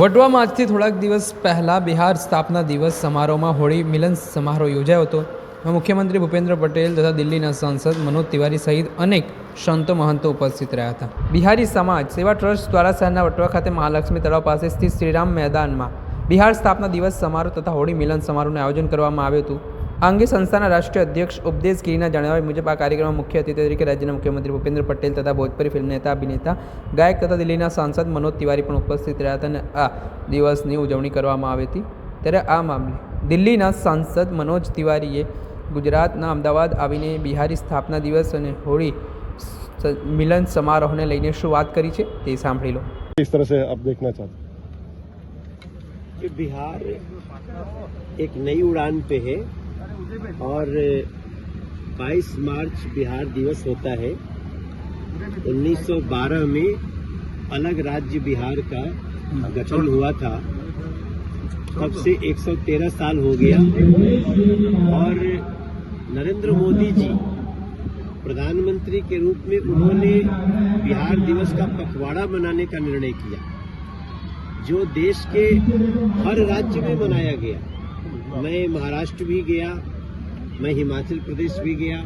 વટવામાં આજથી થોડાક દિવસ પહેલાં બિહાર સ્થાપના દિવસ સમારોહમાં હોળી મિલન સમારોહ યોજાયો હતો. મુખ્યમંત્રી ભૂપેન્દ્ર પટેલ તથા દિલ્હીના સાંસદ મનોજ તિવારી સહિત અનેક સંતો મહંતો ઉપસ્થિત રહ્યા હતા. બિહારી સમાજ, સેવા ટ્રસ્ટ દ્વારા શહેરના વટવા ખાતે મહાલક્ષ્મી તળાવ પાસે સ્થિત શ્રીરામ મેદાનમાં બિહાર સ્થાપના દિવસ સમારોહ તથા હોળી મિલન સમારોહનું આયોજન કરવામાં આવ્યું હતું. આ અંગે સંસ્થાના રાષ્ટ્રીય અધ્યક્ષ ઉપદેશ ગીરીના જણાવ્યા મુજબ આ કાર્યક્રમમાં મુખ્ય અતિથિ તરીકે રાજ્યના મુખ્યમંત્રી ભૂપેન્દ્ર પટેલ તથા ભોજપુરી ફિલ્મ નેતા અભિનેતા ગાયક તથા દિલ્હીના સાંસદ મનોજ તિવારી પણ ઉપસ્થિત રહ્યા હતા અને આ દિવસની ઉજવણી કરવામાં આવી હતી ત્યારે આ મામલે દિલ્હીના સાંસદ મનોજ તિવારીએ ગુજરાતના અમદાવાદ આવીને બિહારી સ્થાપના દિવસ અને હોળી સ- મિલન સમારોહને લઈને શું વાત કરી છે તે સાંભળી લો किस तरह से आप देखना चाहते हैं कि बिहार एक नई उड़ान पे है और 22 मार्च बिहार दिवस होता है। 1912 में अलग राज्य बिहार का गठन हुआ था। तब से 113 साल हो गया। और नरेंद्र मोदी जी प्रधानमंत्री के रूप में उन्होंने बिहार दिवस का पखवाड़ा मनाने का निर्णय किया, जो देश के हर राज्य में मनाया गया। मैं महाराष्ट्र भी गया, मैं हिमाचल प्रदेश भी गया,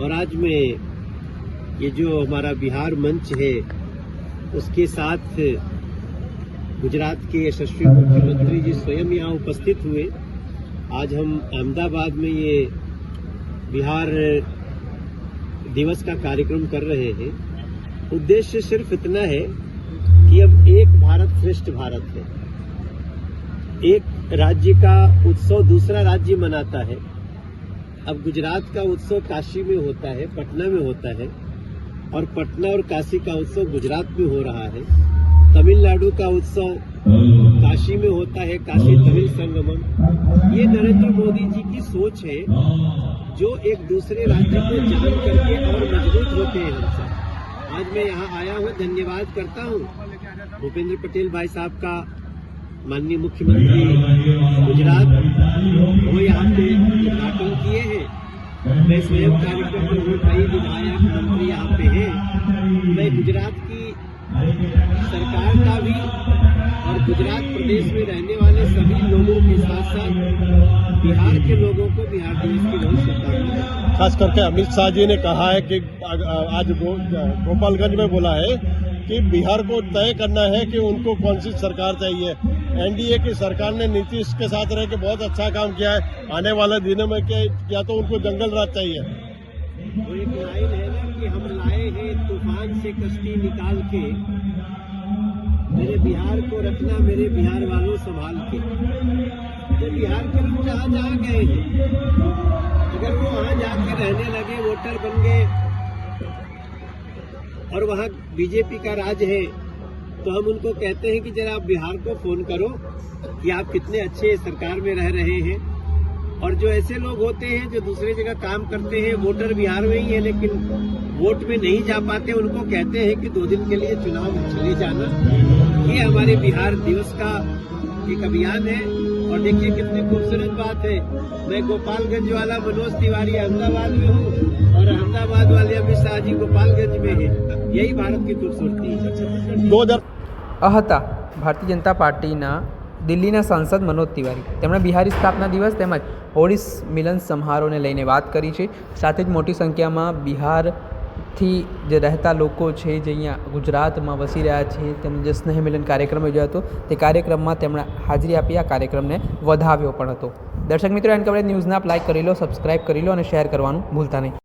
और आज मैं ये जो हमारा बिहार मंच है, उसके साथ गुजरात के यशस्वी मुख्यमंत्री जी स्वयं यहाँ उपस्थित हुए। आज हम अहमदाबाद में ये बिहार दिवस का कार्यक्रम कर रहे हैं। उद्देश्य सिर्फ़ इतना है कि अब एक भारत श्रेष्ठ भारत है। एक राज्य का उत्सव दूसरा राज्य मनाता है। अब गुजरात का उत्सव काशी में होता है, पटना में होता है और पटना और काशी का उत्सव गुजरात में हो रहा है। तमिलनाडु का उत्सव काशी में होता है, काशी तमिल संगमम। ये नरेंद्र मोदी जी की सोच है, जो एक दूसरे राज्य को जान करके और मज़बूत होते हैं हमसे। आज मैं यहाँ आया हूँ, धन्यवाद करता हूँ। भूपेंद्र पटेल भाई साहब का माननीय मुख्यमंत्री गुजरात, वो यहाँ पे उद्घाटन किए हैं। मैं स्वयं कार्यक्रम में हूँ कई विधायक मंत्री यहाँ पे हैं। मैं गुजरात की सरकार का भी और गुजरात प्रदेश में रहने वाले सभी लोगों के साथ साथ बिहार के लोगों को बिहार दिवस की बहुत शुभकामनाएँ। खास करके अमित शाह जी ने कहा है कि आज गोपालगंज में बोला है कि बिहार को तय करना है कि उनको कौन सी सरकार चाहिए। एनडीए की सरकार ने नीतीश के साथ रह के बहुत अच्छा काम किया है। आने वाले दिनों में क्या या तो उनको जंगल राज चाहिए। वो एक लाइन है ना कि हम लाए हैं तूफ़ान से कश्ती निकाल के, मेरे बिहार को रखना, मेरे बिहार वालों संभाल के। तो बिहार के लोग जहाँ जहाँ गए हैं, अगर वो वहाँ जाके रहने लगे, वोटर बन गए और वहाँ बीजेपी का राज है तो हम उनको कहते हैं कि जरा आप बिहार को फ़ोन करो कि आप कितने अच्छे सरकार में रह रहे हैं। और जो ऐसे लोग होते हैं, जो दूसरे जगह काम करते हैं, वोटर बिहार में ही है, लेकिन वोट में नहीं जा पाते, उनको कहते हैं कि दो दिन के लिए चुनाव में चले जाना। ये हमारे बिहार दिवस का एक अभियान है। और देखिए कितनी खूबसूरत बात है। मैं गोपालगंज वाला मनोज तिवारी अहमदाबाद में हूँ और अहमदाबाद वाले अमित शाह जी गोपालगंज અહતા ભારતીય જનતા પાર્ટીના દિલ્હીના સાંસદ મનોજ તિવારી તેમણે બિહારી સ્થાપના દિવસ તેમજ હોળીસ મિલન સમારોહને લઈને વાત કરી છે. સાથે જ મોટી સંખ્યામાં બિહારથી જે રહેતા લોકો છે જે અહીંયા ગુજરાતમાં વસી રહ્યા છે તેમણે જે સ્નેહમિલન કાર્યક્રમ યોજાયો હતો તે કાર્યક્રમમાં તેમણે હાજરી આપી આ કાર્યક્રમને વધાવ્યો પણ હતો. દર્શક મિત્રો એન્ડ કવરેજ ન્યૂઝને આપ લાઇક કરી લો સબસ્ક્રાઇબ કરી લો અને શેર કરવાનું ભૂલતા નહીં.